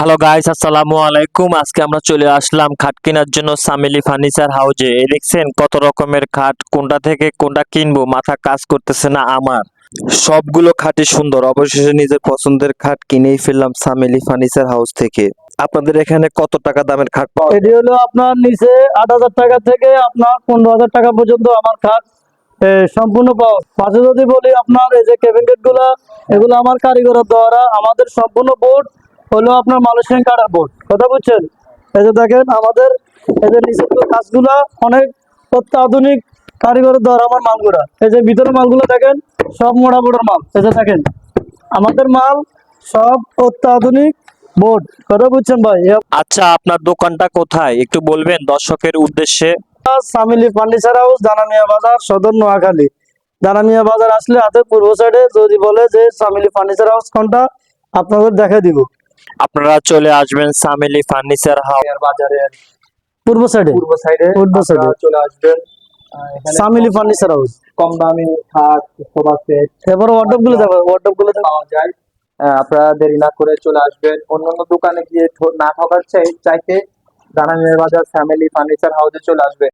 Hello guys আসসালামু আলাইকুম। আজকে আমরা চলে আসলাম খাট কেনার জন্য সামিলি ফার্নিচার হাউজে দেখছেন কত রকমের খাট, কোনটা থেকে কোনটা কিনবো, মাথা কাজ করতেছে না আমার। সবগুলো খাটই সুন্দর, অবশেষে নিজের পছন্দের খাট কিনেই ফেললাম সামিলি ফার্নিচার হাউস থেকে। আপনাদের এখানে কত টাকা দামের খাট পাওয়া এটি হলো আপনার নিচে আট হাজার টাকা থেকে আপনার পনেরো হাজার টাকা পর্যন্ত আমার খাট সম্পূর্ণ পাওয়া। পাশে যদি বলি আপনার এই যে ক্যাবিনেটগুলা, এগুলো আমার কারিগরের দ্বারা, আমাদের সম্পূর্ণ বোর্ড হলো আপনার মালয়েশিয়ান কাটার বোর্ড। কথা বুঝছেন? এই যে দেখেন আমাদের এই যে নিচের কাজগুলা অনেক অত্যাধুনিক কারিগরের দ্বারা আমার মালগুলা। এই যে ভিতরে মালগুলো দেখেন সব মোড়া বোর্ডের মাল। এই যে দেখেন আমাদের মাল সব অত্যাধুনিক বোর্ড। কথা বুঝছেন ভাই? আচ্ছা আপনার দোকানটা কোথায়? একটু বলবেন দর্শকের উদ্দেশ্যে। সামিলি ফার্নিচার হাউস দানামিয়া বাজার সদর নোয়াখালী। দানামিয়া বাজার আসলে হাতের পূর্ব সাইডে যদি বলে যে সামিলি ফার্নিচার হাউস কোনটা আপনাদের দেখা দিব। আপনারা চলে আসবেন সামিলি ফার্নিচার হাউস বাজারের পূর্ব সাইডে। পূর্ব সাইডে পূর্ব। আপনারা চলে আসবেন। সামিলি ফার্নিচার হাউস। কম দামে খাট সোফা সেট এবার ওয়ার্ডরোবগুলো দেখো ওয়ার্ডরোবগুলো দেখো। পাওয়া যায়। আপনারা দেরি না করে চলে আসবেন। অন্যান্য দোকানে গিয়ে ঠো- না ঠকার চাই চাইতে দানামের বাজার ফ্যামিলি ফার্নিচার হাউসে চলে আসবেন।